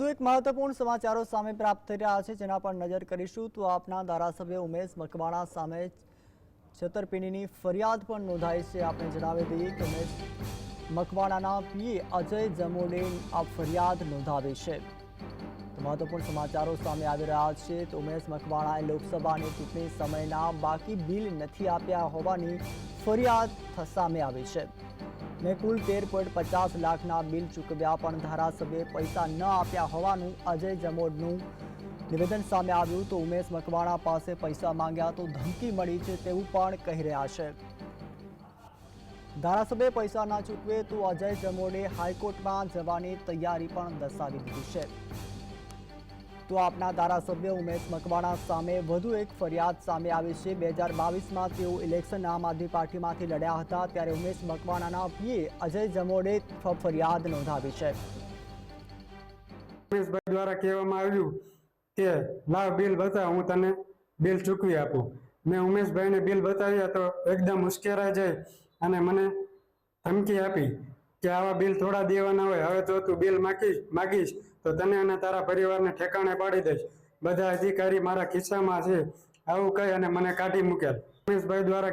તો એક મહત્વપૂર્ણ સમાચારો સામે પ્રાપ્ત થઈ રહ્યા છે, જેના પર નજર કરીશું તો આપના ધારાસભ્ય ઉમેશ મકવાણા સામે છેતરપિંડીની ફરિયાદ પણ નોંધાઈ છે. આપણે જણાવી દઈએ કે ઉમેશ મકવાણાના પીએ અજય જમોડે આ ફરિયાદ નોંધાવી છે. મહત્વપૂર્ણ સમાચારો સામે આવી રહ્યા છે તો ઉમેશ મકવાણાએ લોકસભાની ચૂંટણી સમયના બાકી બિલ નથી આપ્યા હોવાની ફરિયાદ સામે આવી છે. મેં કુલ તેર પોઈન્ટ પચાસ લાખના બિલ ચૂકવ્યા, પણ ધારાસભ્યે પૈસા ન આપ્યા હોવાનું અજય જમોડનું નિવેદન સામે આવ્યું. તો ઉમેશ મકવાણા પાસે પૈસા માંગ્યા તો ધમકી મળી છે તેવું પણ કહી રહ્યા છે. ધારાસભ્ય પૈસા ના ચૂકવે તો અજય જમોડે હાઈકોર્ટમાં જવાની તૈયારી પણ દર્શાવી દીધી છે. તો આપના ધારાસભ્ય ઉમેશ મકવાણા સામે વધુ એક ફરિયાદ સામે આવી છે. બે હજાર બાવીસમાં તેઓ ઇલેક્શન આમ આદમી પાર્ટીમાંથી લડ્યા હતા, ત્યારે ઉમેશ મકવાણાના પીએ અજય જમોડે ફરિયાદ નોંધાવી છે. ઉમેશભાઈ દ્વારા કહેવામાં આવ્યું કે, લાવ બિલ બતાવ, હું તને બિલ ચૂકવી આપું. મેં ઉમેશભાઈને બિલ બતાવ્યા તો એકદમ ઉશ્કેરાઈ જાય અને મને ધમકી આપી. કે આવા બિલ થોડા દેવાના હોય, હવે તો તું બિલ માગીશ માગીશ, તો તને અને તારા પરિવારને ઠેકાણે પાડી દઈશ. બધા અધિકારી મારા ખિસ્સામાં છે. આવું કહી અને મને કાઢી મૂક્યા. રમેશભાઈ દ્વારા